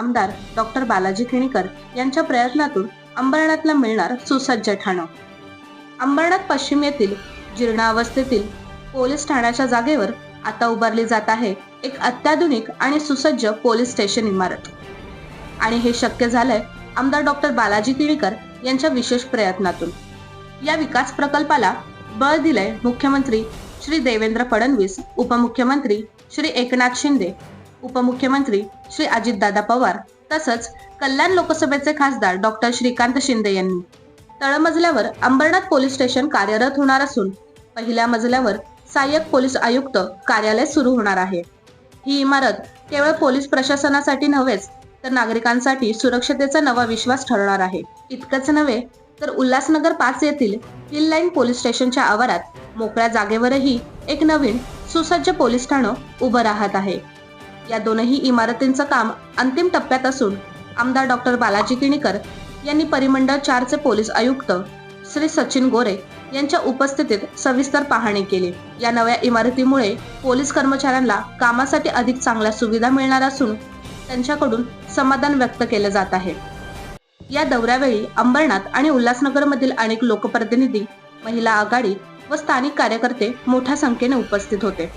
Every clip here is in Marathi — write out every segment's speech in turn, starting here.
आमदार डॉक्टर बालाजी किणीकर यांच्या प्रयत्नातून अंबरनाथला मिळणार सुसज्ज ठाणं. अंबरनाथ पश्चिम येथील जीर्णावस्थेतील पोलीस ठाण्याच्या जागेवर आता उभारली जात आहे एक अत्याधुनिक आणि सुसज्ज पोलीस स्टेशन इमारत. आणि हे शक्य झालंय आमदार डॉक्टर बालाजी किणीकर यांच्या विशेष प्रयत्नातून. या विकास प्रकल्पाला बळ दिलंय मुख्यमंत्री श्री देवेंद्र फडणवीस उपमुख्यमंत्री श्री एकनाथ शिंदे उपमुख्यमंत्री श्री अजितदादा पवार तसंच कल्याण लोकसभेचे खासदार डॉक्टर श्रीकांत शिंदे यांनी. तळमजल्यावर अंबरनाथ पोलीस स्टेशन कार्यरत होणार असून पहिल्या मजल्यावर सहाय्यक पोलीस आयुक्त कार्यालय सुरू होणार आहे. ही इमारत केवळ पोलीस प्रशासनासाठी नव्हेच तर नागरिकांसाठी सुरक्षतेचा नवा विश्वास ठरणार आहे. इतकंच नव्हे तर उल्हासनगर पाच येथील हिल लाईन पोलीस स्टेशनच्या आवारात मोकळ्या जागेवरही एक नवीन सुसज्ज पोलीस ठाणं उभं राहत आहे. या दोनही इमारतींचं काम अंतिम टप्प्यात असून आमदार डॉक्टर बालाजी किणीकर यांनी परिमंडळ चारचे पोलीस आयुक्त श्री सचिन गोरे यांच्या उपस्थितीत सविस्तर पाहणी केली. या नव्या इमारतीमुळे पोलीस कर्मचाऱ्यांना कामासाठी अधिक चांगल्या सुविधा मिळणार असून त्यांच्याकडून समाधान व्यक्त केलं जात आहे. या दौऱ्यावेळी अंबरनाथ आणि उल्हासनगरमधील अनेक लोकप्रतिनिधी महिला आघाडी व स्थानिक कार्यकर्ते मोठ्या संख्येने उपस्थित होते.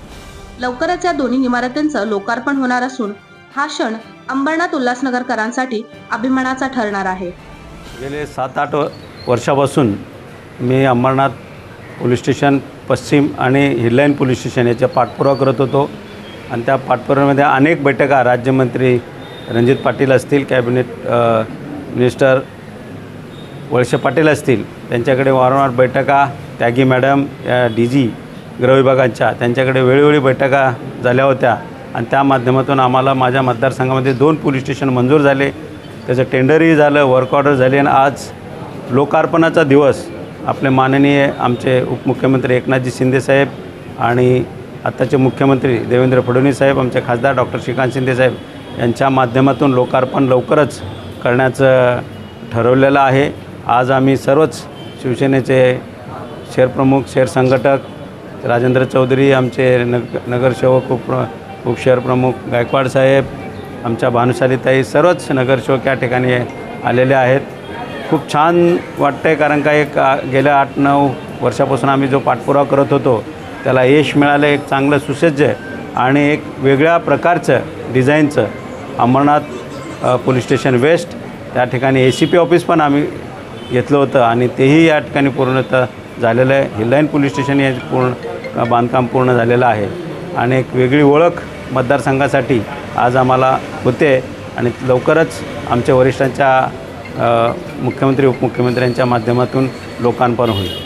लवकरच या दोन्ही इमारतींचं लोकार्पण होणार असून हा क्षण अंबरनाथ उल्हासनगरकरांसाठी अभिमानाचा ठरणार आहे. गेले सात आठ वर्षापासून मी अंबरनाथ पोलीस स्टेशन पश्चिम आणि हिललाईन पोलीस स्टेशन याचा पाठपुरावा करत होतो. आणि त्या पाठपुराव्यामध्ये अनेक बैठका राज्यमंत्री रणजित पाटील असतील कॅबिनेट मिनिस्टर वळसे पाटील असतील. त्यांच्याकडे वारंवार बैठका त्यागी मॅडम या डी जी गृहविभागांच्या त्यांच्याकडे वेळोवेळी बैठका झाल्या होत्या. आणि त्या माध्यमातून आम्हाला माझ्या मतदारसंघामध्ये दोन पोलीस स्टेशन मंजूर झाले. त्याचं टेंडरही झालं वर्क ऑर्डर झाली. आणि आज लोकार्पणाचा दिवस आपले माननीय आमचे उपमुख्यमंत्री एकनाथजी शिंदेसाहेब आणि आत्ताचे मुख्यमंत्री देवेंद्र फडणवीस साहेब आमचे खासदार डॉक्टर श्रीकांत शिंदेसाहेब यांच्या माध्यमातून लोकार्पण लवकरच करण्याचं ठरवलेलं आहे. आज आम्ही सर्वच शिवसेनेचे शहरप्रमुख शहर संघटक राजेंद्र चौधरी आमचे नग नगरसेवक उप उपशहरप्रमुख गायकवाड साहेब आमच्या भानुशालीताई सर्वच नगरसेवक या ठिकाणी आलेले आहेत. खूप छान वाटतं आहे कारण का एक गेल्या आठ नऊ वर्षापासून आम्ही जो पाठपुरावा करत होतो त्याला यश मिळालं एक चांगलं सुसज्ज आणि एक वेगळ्या प्रकारचं डिझाईनचं अमरनाथ पोलीस स्टेशन वेस्ट त्या ठिकाणी ए सी पी ऑफिस पण आम्ही घेतलं होतं आणि तेही या ठिकाणी पूर्णतः झालेलं आहे. हिलाईन पोलीस स्टेशन हे पूर्ण बांधकाम पूर्ण झालेलं आहे. आणि एक वेगळी ओळख मतदारसंघासाठी आज आम्हाला होते. आणि लवकरच आमच्या वरिष्ठांच्या मुख्यमंत्री उपमुख्यमंत्र्यांच्या माध्यमातून लोकांपण होईल.